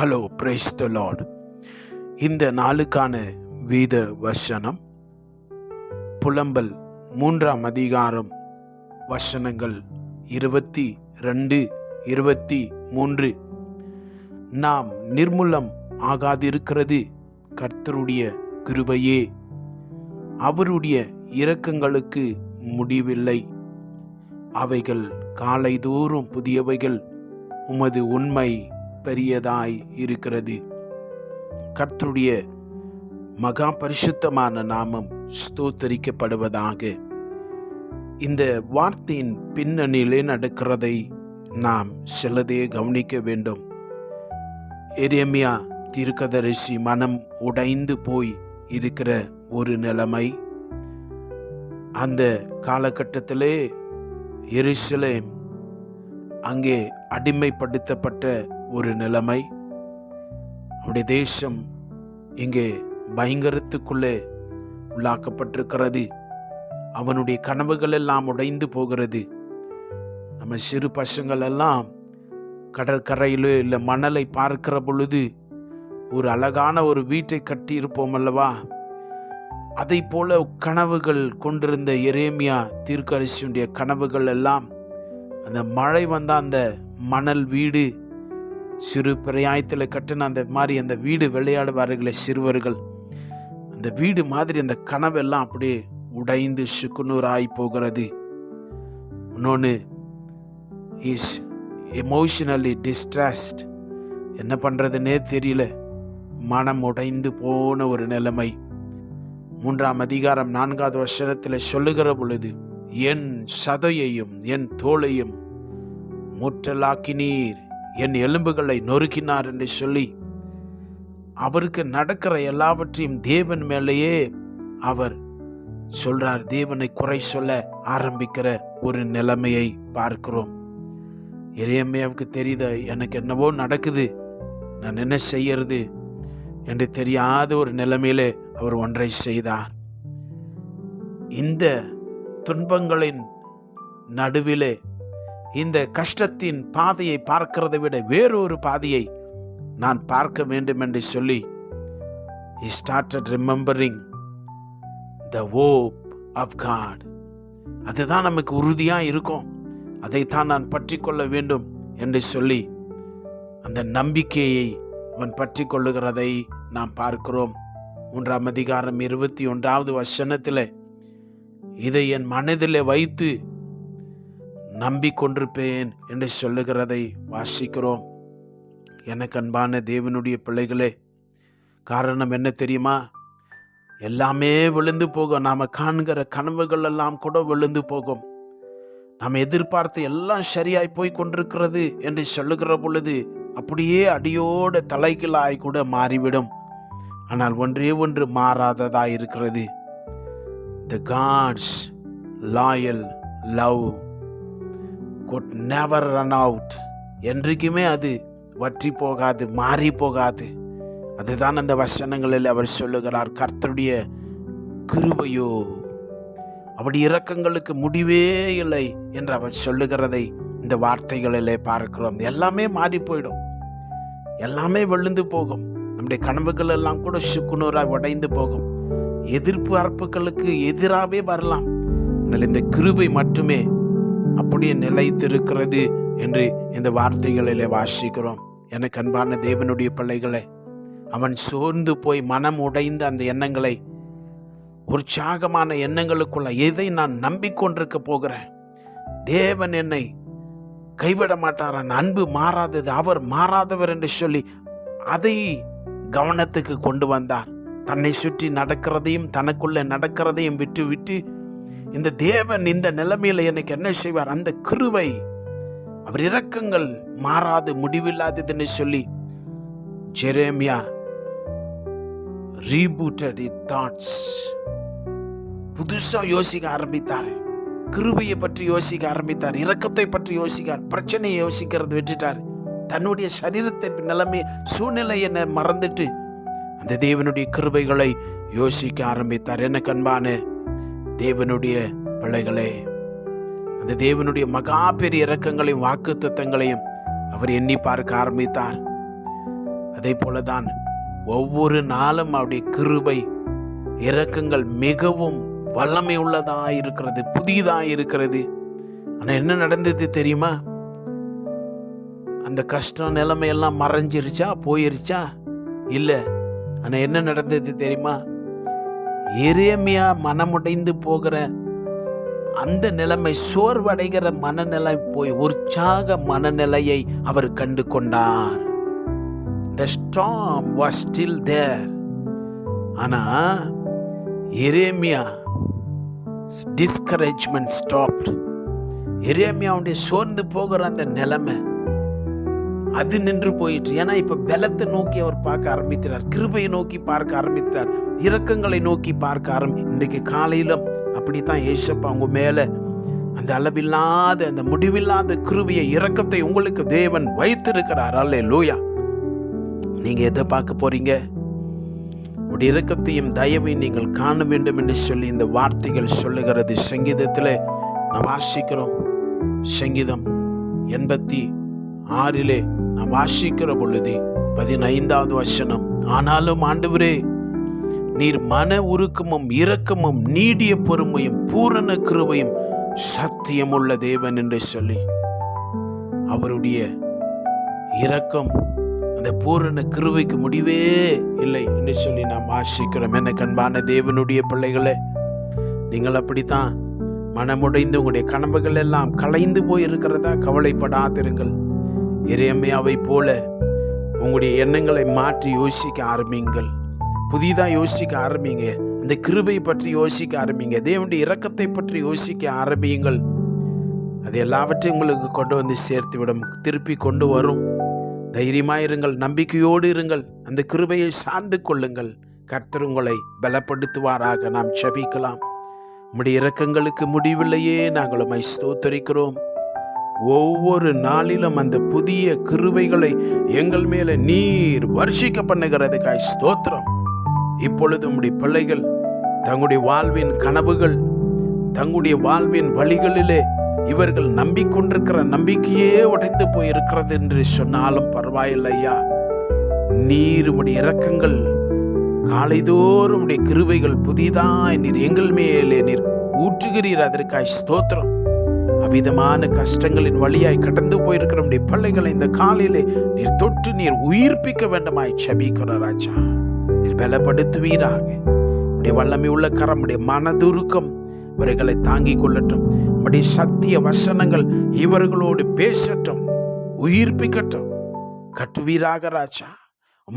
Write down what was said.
Hello praise the Lord. இந்த நாளுக்கான வீத வசனம் புலம்பல் மூன்றாம் அதிகாரம் வசனங்கள் இருபத்தி ரெண்டு இருபத்தி மூன்று. நாம் நிர்மூலம் ஆகாதிருக்கிறது கர்த்தருடைய கிருபையே. அவருடைய இரக்கங்களுக்கு முடிவில்லை. அவைகள் காலைதோறும் புதியவைகள். உமது உண்மை பெரியதாய் இருக்கிறது. கர்த்தருடைய மகா பரிசுத்தமான நாமம் ஸ்தோத்தரிக்கப்படுவதாக. இந்த வார்த்தையின் பின்னணியிலே நடக்கிறதை நாம் சிலதே கவனிக்க வேண்டும். எரேமியா தீர்க்கதரிசி மனம் உடைந்து போய் இருக்கிற ஒரு நிலைமை. அந்த காலகட்டத்திலே எருசலேம் அங்கே அடிமைப்படுத்தப்பட்ட ஒரு நிலைமை. அவருடைய தேசம் இங்கே பயங்கரத்துக்குள்ளே உள்ளாக்கப்பட்டிருக்கிறது. அவனுடைய கனவுகள் எல்லாம் உடைந்து போகிறது. நம்ம சிறு பசங்கள் எல்லாம் கடற்கரையிலோ இல்லை மணலை பார்க்கிற பொழுது ஒரு அழகான ஒரு வீட்டை கட்டி இருப்போம் அல்லவா? அதை போல கனவுகள் கொண்டிருந்த எரேமியா தீர்க்கரசியுடைய கனவுகள் எல்லாம் அந்த மழை வந்த அந்த மணல் வீடு சிறு பிரயாயத்தில் கட்டின அந்த மாதிரி அந்த வீடு விளையாடுவார்களே சிறுவர்கள். அந்த வீடு மாதிரி அந்த கனவெல்லாம் அப்படியே உடைந்து சுக்குநூறாய் போகிறது. இன்னொன்று இஸ் எமோஷனலி டிஸ்ட்ராஸ்ட் என்ன பண்ணுறதுன்னே தெரியல. மனம் உடைந்து போன ஒரு நிலைமை. மூன்றாம் அதிகாரம் நான்காவது வருஷத்தில் சொல்லுகிற பொழுது என் சதையையும் என் தோளையும் முற்றலாக்கினீர். என் எலும்புகளை நொறுக்கினார் என்று சொல்லி அவருக்கு நடக்கிற எல்லாவற்றையும் தேவன் மேலேயே அவர் சொல்றார். தேவனை குறை சொல்ல ஆரம்பிக்கிற ஒரு நிலைமையை பார்க்கிறோம். இறையம்மையாவுக்கு தெரியுத எனக்கு என்னவோ நடக்குது நான் என்ன செய்யறது என்று தெரியாத ஒரு நிலைமையில அவர் ஒன்றை செய்தார். இந்த துன்பங்களின் நடுவிலே இந்த கஷ்டத்தின் பாதையை பார்க்கிறதை விட வேறொரு பாதையை நான் பார்க்க வேண்டும் என்று சொல்லி he started remembering the hope of God. அதுதான் நமக்கு உறுதியாக இருக்கும். அதைத்தான் நான் பற்றி கொள்ள வேண்டும் என்று சொல்லி அந்த நம்பிக்கையை அவன் பற்றி கொள்ளுகிறதை நாம் பார்க்கிறோம். மூன்றாம் அதிகாரம் இருபத்தி ஒன்றாவது வசனத்தில் இதை என் மனதில் வைத்து நம்பிக்கொண்டிருப்பேன் என்று சொல்லுகிறதை வாசிக்கிறோம். எனக்கு அன்பான தேவனுடைய பிள்ளைகளே காரணம் என்ன தெரியுமா? எல்லாமே விழுந்து போகும். நாம் காண்கிற கனவுகள் எல்லாம் கூட விழுந்து போகும். நாம் எதிர்பார்த்து எல்லாம் சரியாய் போய் கொண்டிருக்கிறது என்று சொல்லுகிற பொழுது அப்படியே அடியோட தலைகளாய் கூட மாறிவிடும். ஆனால் ஒன்றே ஒன்று மாறாததாக இருக்கிறது. The God's loyal love could never run out என்றைக்குமே அது வற்றி போகாது மாறி போகாது. அதுதான் அந்த வசனங்களில் அவர் சொல்லுகிறார் கர்த்தருடைய கிருபையோ அப்படி இறக்கங்களுக்கு முடிவே இல்லை என்று அவர் சொல்லுகிறதை இந்த வார்த்தைகளிலே பார்க்கிறோம். எல்லாமே மாறி போயிடும். எல்லாமே விழுந்து போகும். நம்முடைய கனவுகள் எல்லாம் கூட சுக்குநூறாக உடைந்து போகும். எதிர்பார்ப்புகளுக்கு எதிராகவே வரலாம். ஆனால் இந்த கிருபை மட்டுமே அப்படியே நிலைத்திருக்கிறது என்று இந்த வார்த்தைகளிலே வாசிக்கிறோம். எனக்கு அன்பான தேவனுடைய பிள்ளைகளை அவன் சோர்ந்து போய் மனம் உடைந்த அந்த எண்ணங்களை உற்சாகமான எண்ணங்களுக்குள்ள எதை நான் நம்பிக்கொண்டிருக்க போகிறேன்? தேவன் என்னை கைவிட மாட்டார் அந்த அன்பு மாறாதது அவர் மாறாதவர் என்று சொல்லி அதை கவனத்துக்கு கொண்டு வந்தார். தன்னை சுற்றி நடக்கிறதையும் தனக்குள்ளே நடக்கிறதையும் விட்டு விட்டு இந்த தேவன் இந்த நிலைமையில எனக்கு என்ன செய்வார்? அந்த கிருவை அவர் இரக்கங்கள் மாறாது முடிவில்லாததுன்னு சொல்லி ஜெரேமியா ரீபூட்டட் இட் தாட்ஸ் புதுசா யோசிக்க ஆரம்பித்தார். கிருபையை பற்றி யோசிக்க ஆரம்பித்தார். இரக்கத்தை பற்றி யோசிக்கார். பிரச்சனையை யோசிக்கிறது விட்டுட்டார். தன்னுடைய சரீரத்தை நிலைமை சூழ்நிலை என்ன மறந்துட்டு அந்த தேவனுடைய கிருபைகளை யோசிக்க ஆரம்பித்தார். என்ன கண்பான? தேவனுடைய பிள்ளைகளே அந்த தேவனுடைய மகா பெரிய இறக்கங்களையும் வாக்கு அவர் எண்ணி பார்க்க ஆரம்பித்தார். அதே போலதான் ஒவ்வொரு நாளும் அவருடைய கிருபை இறக்கங்கள் மிகவும் வல்லமை உள்ளதாக இருக்கிறது புதியதாக இருக்கிறது. ஆனால் என்ன நடந்தது தெரியுமா? அந்த கஷ்டம் நிலைமையெல்லாம் மறைஞ்சிருச்சா போயிருச்சா? இல்லை. ஆனால் என்ன நடந்தது தெரியுமா? எரேமியா மனமுடைந்து போகிற அந்த நிலைமை சோர்வடைகிற மனநிலை போய் உற்சாக மனநிலையை அவர் கண்டு கொண்டார். த ஸ்டாம் வாஸ் ஸ்டில் தேர் ஆனா எரேமியா டிஸ்கரேஜ்மெண்ட் ஸ்டாப்ட் எரேமியாவுடைய சோர்ந்து போகிற அந்த நிலைமை அது நின்று போயிற்று. ஏன்னா இப்ப பலத்தை நோக்கி அவர் பார்க்க ஆரம்பித்தார் கிருபையை நோக்கி பார்க்க ஆரம்பித்தார் இரக்கங்களை நோக்கி பார்க்க ஆரம்பி இன்றைக்கு காலையிலும் அப்படித்தான் ஏசப்பா உங்க மேல அந்த அளவில்லாத அந்த முடிவில்லாத கிருபையை இரக்கத்தை உங்களுக்கு தேவன் வைத்திருக்கிறார். அல்ல லூயா நீங்க எதை பார்க்க போறீங்க? உடைய இரக்கத்தையும் தயவை நீங்கள் காண வேண்டும் என்று சொல்லி இந்த வார்த்தைகள் சொல்லுகிறது. சங்கீதத்தில் நாம் வாசிக்கிறோம். சங்கீதம் எண்பத்தி ஆறிலே நாம் வாசிக்கிற பொழுது பதினைந்தாவது வசனம். ஆனாலும் ஆண்டவரே நீர் மன உருக்கமும் இரக்கமும் நீடிய பொறுமையும் பூரண கிருவையும் சத்தியமுள்ள தேவன் என்று சொல்லி அவருடைய இரக்கம் அந்த பூரண கிருவைக்கு முடிவே இல்லை என்று சொல்லி நாம் ஆசிக்கிறோம் என்ன கண்பான தேவனுடைய பிள்ளைகளே நீங்கள் அப்படித்தான் மனமுடைந்து உங்களுடைய கனவுகள் எல்லாம் கலைந்து போயிருக்கிறதா கவலைப்படாதிருங்கள். இறையம்மையாவை போல உங்களுடைய எண்ணங்களை மாற்றி யோசிக்க ஆரம்பிங்கள் புதிதாக யோசிக்க ஆரம்பிங்க. அந்த கிருபை பற்றி யோசிக்க ஆரம்பிங்க. தேவனுடைய இரக்கத்தை பற்றி யோசிக்க ஆரம்பியுங்கள். அது எல்லாவற்றையும் உங்களுக்கு கொண்டு வந்து சேர்த்து விடும் திருப்பி கொண்டு வரும். தைரியமாக இருங்கள். நம்பிக்கையோடு இருங்கள். அந்த கிருபையை சார்ந்து கொள்ளுங்கள். கர்த்தர் உங்களை பலப்படுத்துவாராக. நாம் செபிக்கலாம் உம்முடைய இரக்கங்களுக்கு முடிவில்லையே. நாங்கள் உம்மை ஸ்தோத்தரிக்கிறோம். ஒவ்வொரு நாளிலும் அந்த புதிய கிருவைகளை எங்கள் மேல நீர் வர்ஷிக்க பண்ணுகிறதுக்காய் ஸ்தோத்திரம். இப்பொழுது உடைய பிள்ளைகள் தங்களுடைய வாழ்வின் கனவுகள் தங்களுடைய வாழ்வின் வழிகளிலே இவர்கள் நம்பிக்கொண்டிருக்கிற நம்பிக்கையே உடைந்து போயிருக்கிறது என்று சொன்னாலும் பரவாயில்லையா நீர் உடைய இரக்கங்கள் காலைதோறும் உடைய கிருவைகள் புதிதாய் நீர் எங்கள் மேலே நீர் ஊற்றுகிறீர். அதற்காய் ஸ்தோத்திரம். அவிதமான கஷ்டங்களின் வழியாய் கடந்து போயிருக்கிற நம்முடைய பிள்ளைகளை இந்த காலையிலே நீர் தொட்டு நீர் உயிர்ப்பிக்க வேண்டுமாய் செபிக்கிற ராஜா. நீர் பலப்படுத்துவீராக. உடைய வல்லமை உள்ள கரம் உடைய மனதுருக்கம் இவர்களை தாங்கிக் கொள்ளட்டும். உடைய சத்திய வசனங்கள் இவர்களோடு பேசட்டும் உயிர்ப்பிக்கட்டும். கட்டுவீராக ராஜா.